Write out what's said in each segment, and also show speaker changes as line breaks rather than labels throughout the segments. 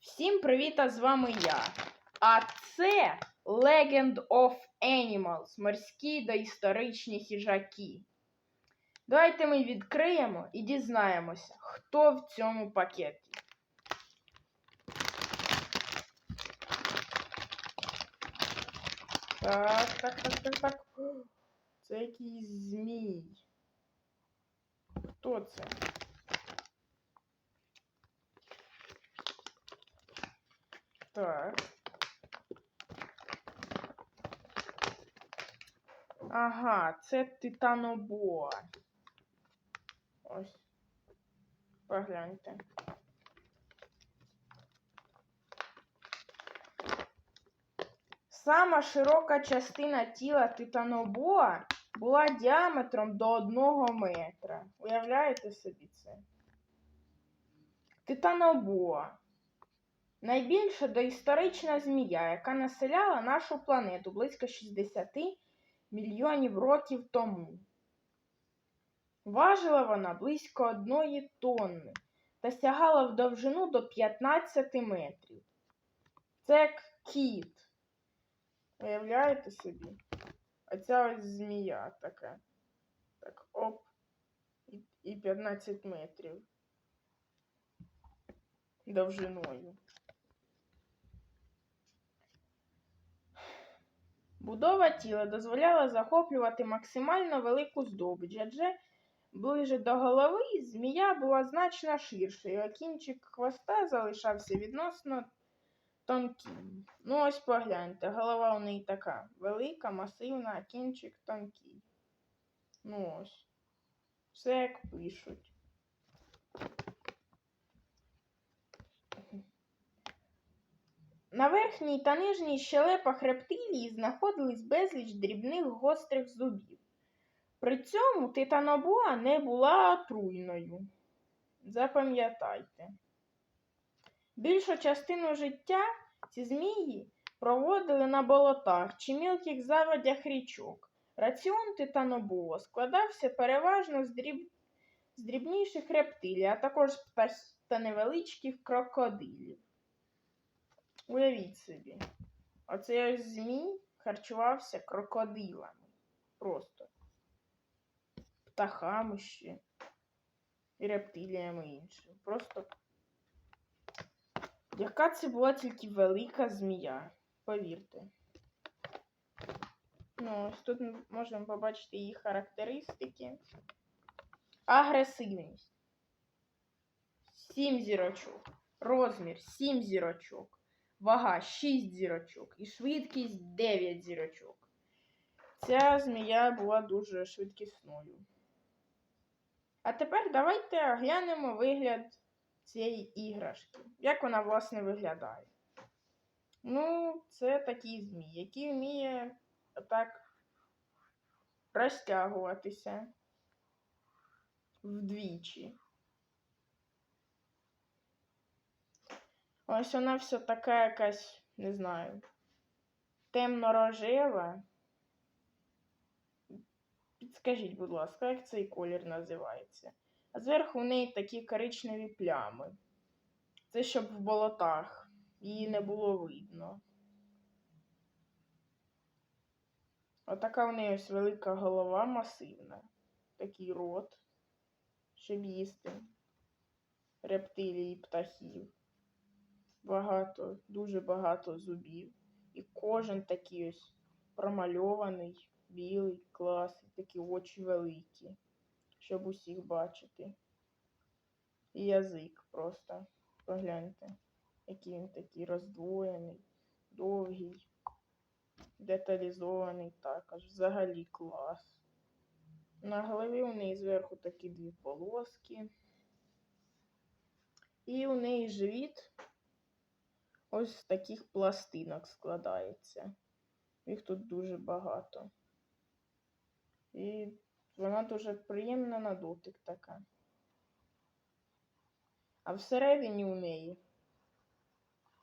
Всім привіт, а з вами я. А це Legend of Animals, морські доісторичні хижаки. Давайте ми відкриємо і дізнаємося, хто в цьому пакеті. Так, так, так, так, так. Це якийсь змій. Хто це? Так. Ага, це титанобоа. Ось. Погляньте. Сама широка частина тіла титанобоа була діаметром до 1 метра. Уявляєте собі це? Титанобоа. Найбільша доісторична змія, яка населяла нашу планету близько 60 мільйонів років тому. Важила вона близько одної тонни та сягала в довжину до 15 метрів. Це як кіт. Уявляєте собі? Оця ось змія така. Так, оп. І, і 15 метрів. Довжиною. Будова тіла дозволяла захоплювати максимально велику здобич, адже ближе до голови змія була значно ширшою, а кінчик хвоста залишався відносно тонким. Ну, ось погляньте, голова у неї така велика, масивна, а кінчик тонкий. Ну ось. Все як пишуть. На верхній та нижній щелепах рептилії знаходились безліч дрібних гострих зубів. При цьому титанобоа не була отруйною. Запам'ятайте. Більшу частину життя ці змії проводили на болотах чи мілких заводях річок. Раціон титанобоа складався переважно з, дріб... з дрібніших рептилій, а також та невеличких крокодилів. Уявіть собі, оцей ось змій харчувався крокодилами. Просто птахами ще і рептиліями іншими. Просто яка це була тільки велика змія, повірте. Ну, ось тут ми можемо побачити її характеристики. Агресивність. 7 зірочок. Розмір 7 зірочок. Вага 6 зірочок і швидкість 9 зірочок. Ця змія була дуже швидкісною. А тепер давайте оглянемо вигляд цієї іграшки. Як вона, власне, виглядає. Ну, це такий змій, який вміє так розтягуватися вдвічі. Ось вона все така якась, не знаю, темно-рожева. Підскажіть, будь ласка, як цей колір називається? А зверху в неї такі коричневі плями. Це щоб в болотах її не було видно. Отака в неї ось велика голова масивна. Такий рот, щоб їсти рептилії птахів багато, дуже багато зубів. І кожен такий ось промальований, білий, клас, такі очі великі, щоб усіх бачити. І язик просто. Погляньте, який він такий роздвоєний, довгий, деталізований також. Взагалі клас. На голові у неї зверху такі дві полоски. І у неї живіт ось з таких пластинок складається. Їх тут дуже багато. І вона дуже приємна на дотик така. А всередині у неї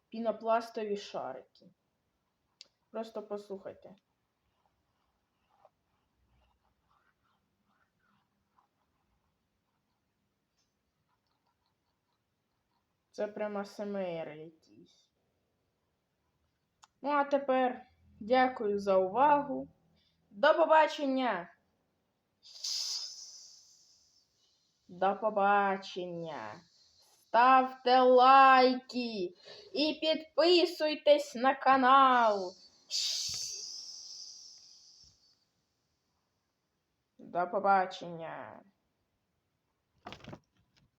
пінопластові шарики. Просто послухайте. Це прямо СМР якісь. Ну, а тепер дякую за увагу. До побачення! До побачення! Ставте лайки і підписуйтесь на канал. До побачення!